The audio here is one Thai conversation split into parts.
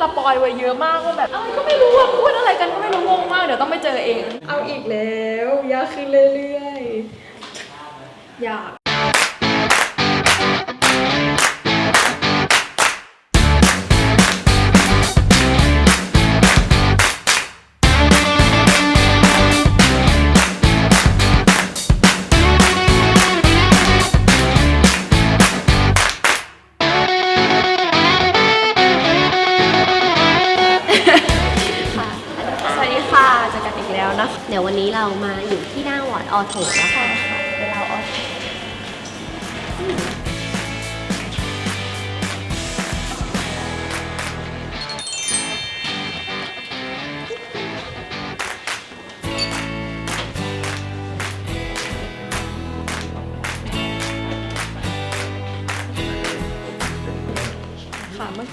สปอยไว้เยอะมากว่าแบบอะไรก็ไม่รู้ว่าพูดอะไรกันก็ไม่รู้งงมาก เดี๋ยวต้องไปเจอเอง เอาอีกแล้ว ยากขึ้นเรื่อยๆ อยาก นอีกแล้วนะ เดี๋ยววันนี้เรามาอยู่ที่หน้าวอร์ดออโถนะคะเวลาออโถ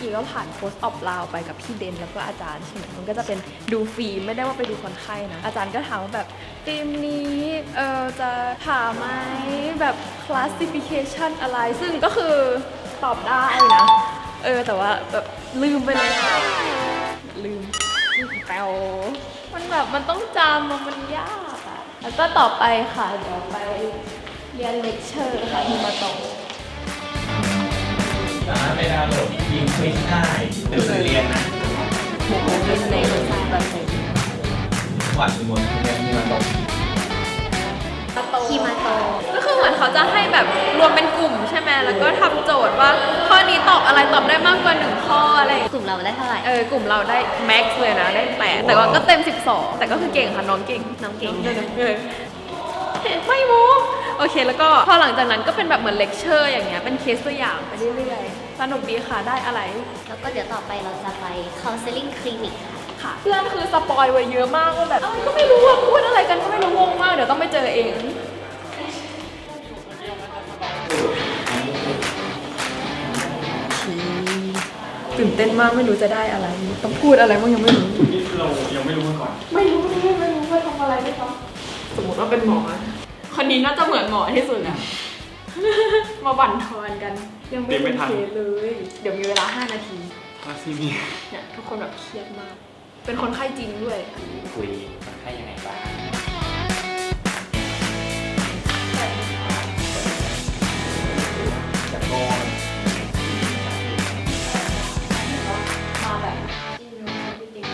กี้ก็ผ่านโพสต์ออฟลาวไปกับพี่เบนแล้วก็อาจารย์ใช่ไหมมันก็จะเป็นดูฟรีไม่ได้ว่าไปดูคนไข้นะ อาจารย์ก็ถามว่าแบบธีมนี้เออจะผ่าไหมแบบ classification อะไร ซึ่งก็คือตอบได้นะเออแต่ว่าแบบลืมไปเลยลืมแปลวมันแบบมันต้องจำมันยากอะแล้วก็ต่อไปค่ะเดี๋ยวไปเรียนเลคเชอร์ค่ะที่มาตรง ยิงควิสได้หรือเรียนนะบุกเป็นในภาษาแบบนี้วัดสมุนเรียนที่มาตกคีมาโตก็คือเหมือนเขาจะให้แบบรวมเป็นกลุ่มใช่ไหมแล้วก็ทำโจทย์ว่าข้อนี้ตอบอะไรตอบได้มากกว่าหนึ่งข้ออะไรอย่างเงี้ยกลุ่มเราได้เท่าไหร่ เออกลุ่มเราได้แม็กซ์เลยนะได้แปดแต่ว่าก็เต็ม 12 แต่ก็คือเก่งค่ะน้องเก่ง น้องเก่งเออไม่โม้โอเคแล้วก็พอหลังจากนั้นก็เป็นแบบเหมือนเลคเชอร์อย่างเงี้ยเป็นเคสตัวอย่างไปเรื่อยๆ สนุกดีค่ะได้อะไร แล้วก็เดี๋ยวต่อไปเราจะไป counseling clinic ค่ะค่ะเพื่อนคือสปอยไว้เยอะมากว่าแบบอะไรก็ไม่รู้ว่าพูดอะไรกันก็ไม่รู้งงมากเดี๋ยวต้องไปเจอเองตื่นเต้นมากไม่รู้จะได้อะไร ต้องพูดอะไรบ้างยังไม่รู้นี่เรายังไม่รู้มาก่อน ไม่รู้เลยไม่รู้ว่าทำอะไรด้วยซ้ำสมมติว่าเป็นหมอคนนี้น่าจะเหมือนหมอที่สุดอะ มาบั่นทอนกัน ยังไม่รู้เคสเลย เดี๋ยวมีเวลา 5 นาทีพาซีมีเนี่ยทุกคนแบบเครียดมาก เป็นคนไข้จริงด้วย คุยคนไข้ยังไงบ้างจะโกนมาแบบ she knows everything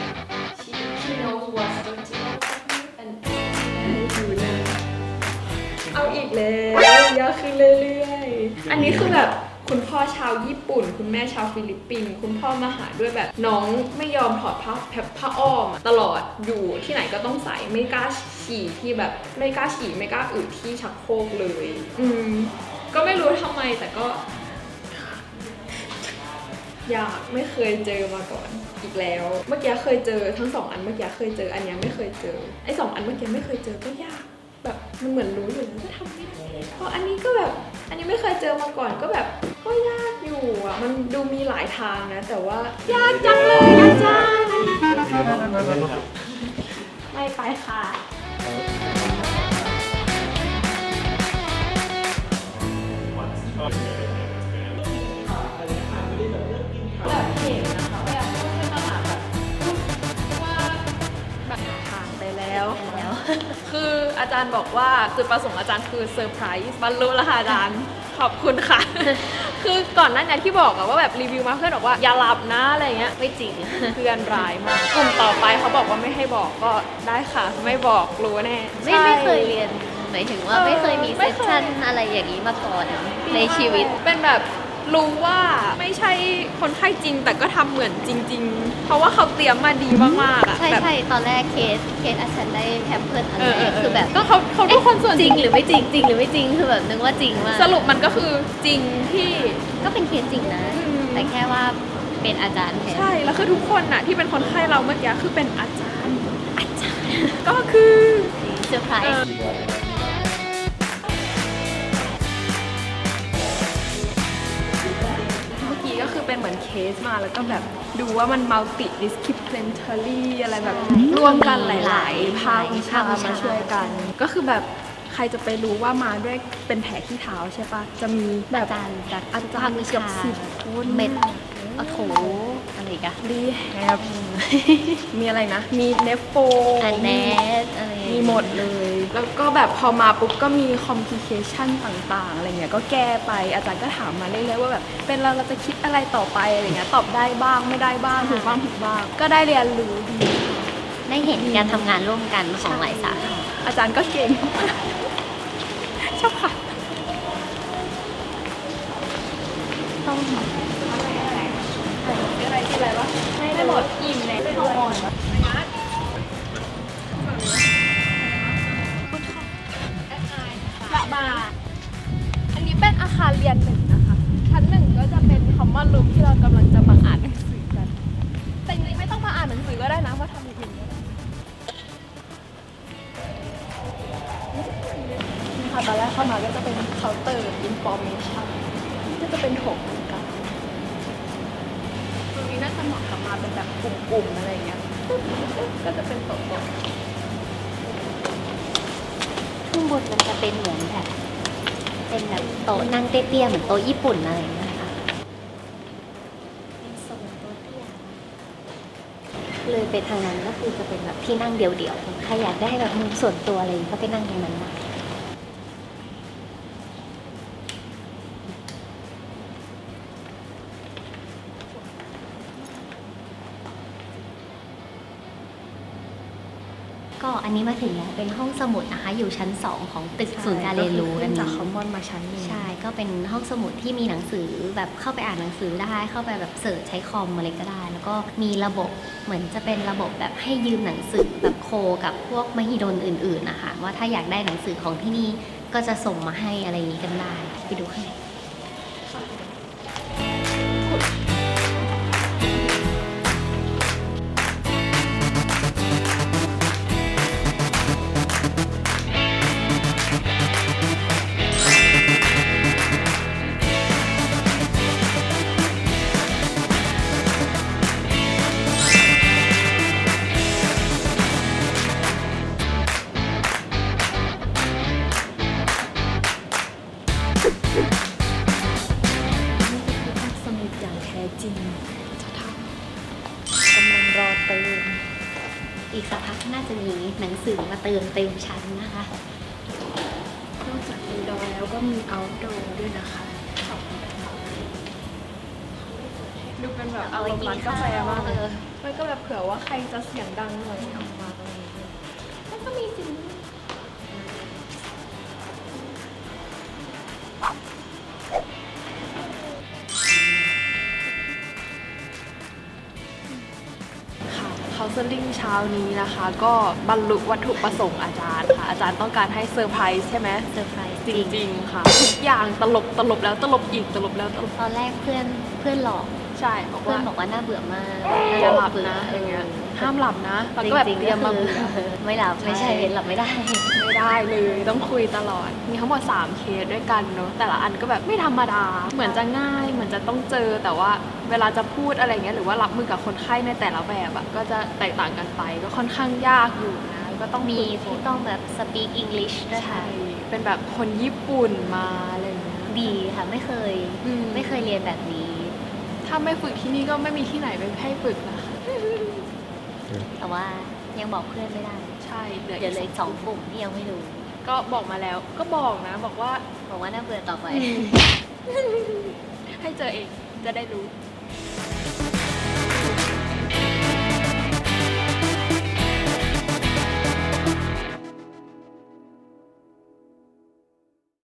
she she knows what's going to happen and ดูหน้าเอาอีกแล้วยากขึ้นเรื่อยๆ อันนี้คือแบบคุณพ่อชาวญี่ปุ่น คุณแม่ชาวฟิลิปปินส์คุณพ่อมาหาด้วยแบบน้องไม่ยอมถอดผ้าแพบผ้าอ้อมอะตลอดอยู่ที่ไหนก็ต้องใส่ไม่กล้าฉี่ที่แบบไม่กล้าฉี่ไม่กล้าอึที่ชักโครกเลย อืมก็ไม่รู้ทำไมแต่ก็ อยากไม่เคยเจอมาก่อนอีกแล้ว เมื่อกี้เคยเจอทั้งสองอันเมื่อกี้เคยเจออันเนี้ยไม่เคยเจอไอ้สองอันเมื่อกี้ไม่เคยเจอก็ยากแบบมันเหมือนรู้อยู่แล้วก็ทำไม่ได้เพราะอันนี้ก็แบบ อันนี้ไม่เคยเจอมาก่อนก็แบบก็ยากอยู่อะ มันดูมีหลายทางนะ แต่ว่ายากจังเลยอาจารย์ไม่ไปค่ะแบ ออาจารย์บอกว่าจุดประสงค์อาจารย์คือเซอร์ไพรส์บรรลุแล้วค่ะอาจารย์ ขอบคุณค่ะ คือก่อนหน้านี้ที่บอกอะว่าแบบรีวิวมาเพื่อนบอกว่าอย่าหลับนะอะไรเงี้ยไม่จริงเพื่อนร้ายมากกลุ่มต่อไปเขาบอกว่าไม่ให้บอกก็ได้ค่ะ ไม่บอกรู้แน่ไม่ใช่ไม่เคยเรียนหมายถึงว่าเออไม่เคยมีไม่เซสเคยชั่นอะไรอย่างนี้มาก่อนในชีวิตเป็นแบบ รู้ว่าไม่ใช่คนไข้จริง แต่ก็ทำเหมือนจริง ๆ เพราะว่าเขาเตรียมมาดีมากๆอะใช่แบบใช่ตอนแรกเคสเคสอาจารย์ได้แพมเพิร์ดอันเออแรเออกเออคือแบบก็เขาเขาทุกคนส่วนจริงหรือไม่จริงจริงหรือไม่จริงคือแบบนึกว่าจริงมากสรุปมันก็คือจริงที่ก็เป็นเคสจริงนะอืมแต่แค่ว่าเป็นอาจารย์แทนใช่แล้วคือทุกคนน่ะที่เป็นคนไข้เราเมื่อกี้คือเป็นอาจารย์อาจารย์ก็คือเซอร์ไพรส์ เป็นเหมือนเคสมาแล้วก็แบบดูว่ามัน multi disciplinary อะไรแบบรวมกันหลายๆภาควิชามาช่วยกัน ก็คือแบบใครจะไปรู้ว่ามาด้วยเป็นแผลที่เท้าใช่ปะจะมีแบบอาจารย์จากอาจารย์เกือบสิบคนเม็ด โอ้โถอะไรอะไรอีกันรีแฮปมีอะไรนะ มีเนฟโฟอันเนสอะไรอย่างมีเงี้ยหมดเลย แล้วก็แบบพอมาปุ๊บก็มีคอมพลิเคชันต่างๆ อะไรเงี้ย ก็แก้ไป อาจารย์ก็ถามมาเรื่อยๆว่าแบบ เป็นเราเราจะคิดอะไรต่อไปอะไรเงี้ย ตอบได้บ้างไม่ได้บ้างถูกบ้างผิดบ้าง ก็ได้เรียนรู้ดี ได้เห็นการทำงานร่วมกันของหลายสาขาอาจารย์ก็เก่ง ชอบค่ะต้อง อะไรที่อะไรวะไม่ได้หมดอิ่มเลยไม่หมดละบาทอันนี้เป็นอาคารเรียนหนึ่งนะคะ ชั้นหนึ่งก็จะเป็นคอมมอนรูมที่เรากำลังจะ เป็นแบบกลุ่มๆอะไรเงี้ยก็จะเป็นโต๊ะข้างบนมันจะเป็นเหมือนแบบเป็นแบบโต๊ะนั่งเตี้ยๆเหมือนโต๊ะญี่ปุ่นอะไรอย่างเงี้ยค่ะเป็นโซนโต๊ะเตี้ยเลยไปทางนั้นก็คือจะเป็นแบบที่นั่งเดี่ยวๆใครอยากได้แบบมุมส่วนตัวอะไรก็ไปนั่งตรงนั้นได้ อันนี้มาถึงแล้วเป็นห้องสมุดนะคะ อยู่ชั้น 2 ของตึกศูนย์การเรียนรู้กัอันนจากนี้คอมมอนมาชั้นหนึงใช่ก็เป็นห้องสมุดที่มีหนังสือแบบเข้าไปอ่านหนังสือได้เข้าไปแบบเสิร์ชใช้คอมอะไรก็ได้ แล้วก็มีระบบเหมือนจะเป็นระบบแบบให้ยืมหนังสือแบบโคกับพวกมหิดลอื่น ๆนะคะว่าถ้าอยากได้หนังสือของที่นี่ก็จะส่งมาให้อะไรอย่างนี้กันได้ไปดูข้างใน เติม อีกสักพักน่าจะมีหนังสือมาเติมเต็มชั้นนะคะนอกจากอินดอร์แล้วก็มี outdoor ด้วยนะคะดูเป็นแบบอารมณ์ร้านกาแฟมากเลยเออมันก็แบบเผื่อว่าใครจะเสียงดังหน่อยออกมา ค่ะเคาน์เซลลิ่งเช้านี้นะคะ ก็บรรลุวัตถุประสงค์อาจารย์ค่ะ อาจารย์ต้องการให้เซอร์ไพรส์ใช่ไหมเซอร์ไพรส์จริง ๆ ค่ะ ทุกอย่างตลบตลบแล้วตลบอีกตลบแล้วตลบตอนแรกเพื่อนเพื่อนหลอก ใช่บอกเพื่อนว่าบอกว่าน่าเบื่อมากอย่าหลับบื่นะ อย่างเงี้ย ห้ามหลับนะแล้วก็แบบจริงๆเตรียมมาเบื่อก็คือไม่หลับไม่ใช่ใช่ หลับไม่ได้ ไม่ได้เลยต้องคุยตลอด มีทั้งหมด 3 เคสด้วยกันเนอะแต่ละอันก็แบบไม่ธรรมดา เหมือนจะง่าย เหมือนจะต้องเจอแต่ว่าเวลาจะพูดอะไรเงี้ยหรือว่ารับมือกับคนไข้ในแต่ละแบบอะก็จะแตกต่างกันไปก็ค่อนข้างยากอยู่นะก็ต้องมีฝึกฝที่นต้องแบบ speak English ด้วยค่ะ ใช่เป็นแบบคนญี่ปุ่นมาอะไรเงี้ย ดีค่ะไม่เคย อืม ไม่เคยเรียนแบบนี้ ถ้าไม่ฝึกที่นี่ก็ไม่มีที่ไหนไปให้ฝึกนะคะแต่ว่ายังบอกเพื่อนไม่ได้ ใช่เหลือเดี๋ยวเหลยสองกลุ่มที่ยังไม่รู้ ก็บอกมาแล้ว ก็บอกนะ บอกว่าบอกว่าน่าเบื่อต่อไป ให้เจอเองจะได้รู้